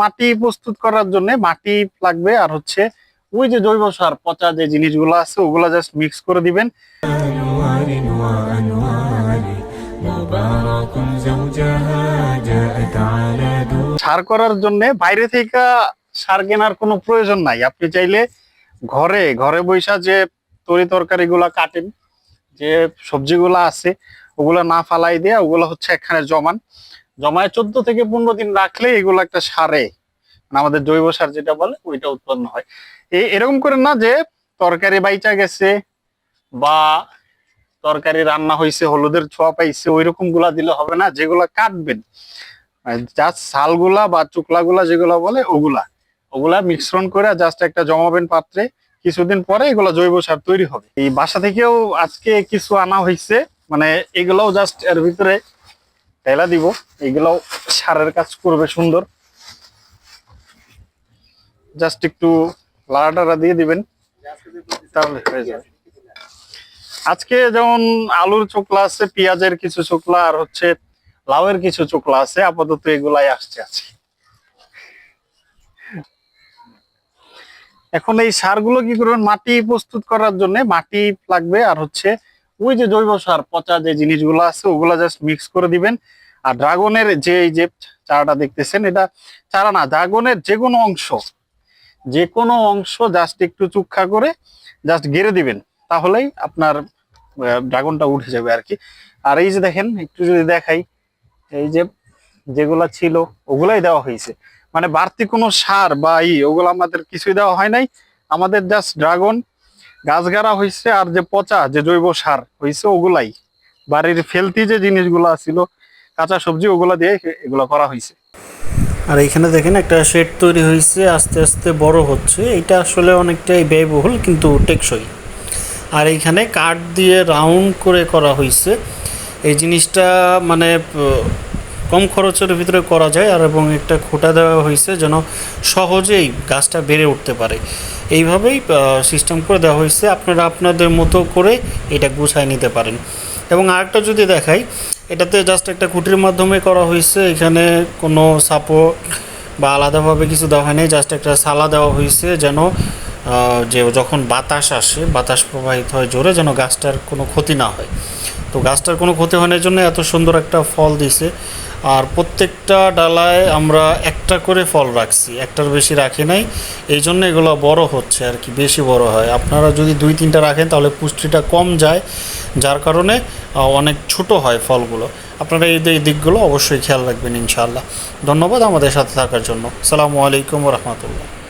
মাটি প্রস্তুত করার জন্য মাটি লাগবে আর হচ্ছে ওই যে জৈব সার পচা যে জিনিসগুলো আছে ওগুলো জাস্ট মিক্স করে দিবেন। সার করার জন্য বাইরে থেকে সার কেনার কোনো প্রয়োজন নাই। আপনি চাইলে ঘরে ঘরে বৈশা যে তরি তরকারিগুলো কাটেন যে সবজিগুলো আছে ওগুলো না ফালাই দিয়ে ওগুলো হচ্ছে এখানে জমান। জমায় চোদ্দ থেকে পনেরো দিন রাখলে এগুলো একটা সারে। মানে আমাদের জৈব সার যেটা বলে, ওইটা উৎপন্ন হয়। এই এরকম করে না যে তরকারি বাইচা গেছে বা তরকারি রান্না হয়েছে হলুদের ছোঁয়া পাইছে ওই রকমগুলা দিলে হবে না, যেগুলা কাটবেন। জাস্ট শালগুলা বা চুকলাগুলা যেগুলা বলে, ওগুলা। ওগুলা মিশ্রণ করে জাস্ট একটা জমাবেন পাত্রে, কিছুদিন পরে এগুলা জৈব সার তৈরি হবে। এই বাসা থেকেও আজকে কিছু আনা হয়েছে মানে এগুলাও জাস্ট এর ভিতরে ঢেলা দিব। এগুলাও সারের কাজ করবে সুন্দর। জাস্ট একটু লাড়াটাড়া দিয়ে দিবেন, তাহলে হয়ে যাবে। আজকে যেমন আলুর চোকলা আছে, পেঁয়াজের কিছু চোকলা, আর হচ্ছে লাউয়ের কিছু চোকলা আছে, আপাতত এগুলাই আসছে আছে এখন এই সারগুলো কি করবেন? মাটি প্রস্তুত করার জন্য মাটি লাগবে, আর হচ্ছে ওই যে জৈব সার, পচা যে জিনিসগুলো আছে, ওগুলা জাস্ট মিক্স করে দিবেন। আর ড্রাগনের যে এই যে চারাটা দেখতেছেন, এটা চারা না, ড্রাগনের যে কোনো অংশ যে কোনো অংশ জাস্ট একটু চুক্ষা করে জাস্ট গেড়ে দিবেন, তাহলেই আপনার ড্রাগনটা উঠে যাবে আর কি আর এই যে দেখেন, একটু যদি দেখাই, এই যে যেগুলা ছিল, ওগুলাই দেওয়া হয়েছে। মানে বাড়তি কোনো সার বা ই, ওগুলো আমাদের কিছুই দেওয়া হয় নাই। আমাদের জাস্ট ড্রাগন গাছ গাড়া হয়েছে আর যে পচা, যে জৈব সার হয়েছে ওগুলাই। বাড়ির ফেলতি যে জিনিসগুলো ছিল, কাঁচা সবজি, ওগুলা দিয়ে এগুলো করা হয়েছে আর এখানে দেখেন একটা শেড তৈরি হয়েছে আস্তে আস্তে বড় হচ্ছে। এটা আসলে অনেকটাই ব্যয়বহুল, কিন্তু টেকসই। আর এইখানে কাঠ দিয়ে রাউন্ড করে করা হয়েছে এই জিনিসটা মানে কম খরচের ভিতরে করা যায় আর এবং একটা খোটা দেওয়া হয়েছে যেন সহজেই গাছটা বেড়ে উঠতে পারে। এইভাবেই সিস্টেম করে দেওয়া হয়েছে। আপনারা আপনাদের মতো করে এটা গুছায় নিতে পারেন। এবং আরেকটা যদি দেখাই, এটাতে জাস্ট একটা খুঁটির মাধ্যমে করা হয়েছে। এখানে কোনো সাপোর্ট বা আলাদাভাবে কিছু দেওয়া হয়নি। জাস্ট একটা সালা দেওয়া হয়েছে যেন যে যখন বাতাস আসে, বাতাস প্রবাহিত হয় জোরে, যেন গাছটার কোনো ক্ষতি না হয়। তো গাছটার কোনো ক্ষতি হওয়ার জন্য এত সুন্দর একটা ফল দিছে আর প্রত্যেকটা ডালায় আমরা একটা করে ফল রাখছি, একটার বেশি রাখি নাই। এই জন্য এগুলো বড় হচ্ছে আর কি, বেশি বড় হয়। আপনারা যদি দুই তিনটা রাখেন তাহলে পুষ্টিটা কম যায়, যার কারণে অনেক ছোট হয় ফলগুলো। আপনারা এই দিকগুলো অবশ্যই খেয়াল রাখবেন ইনশাআল্লাহ। ধন্যবাদ আমাদের সাথে থাকার জন্য। সালামু আলাইকুম রহমতুল্লাহ।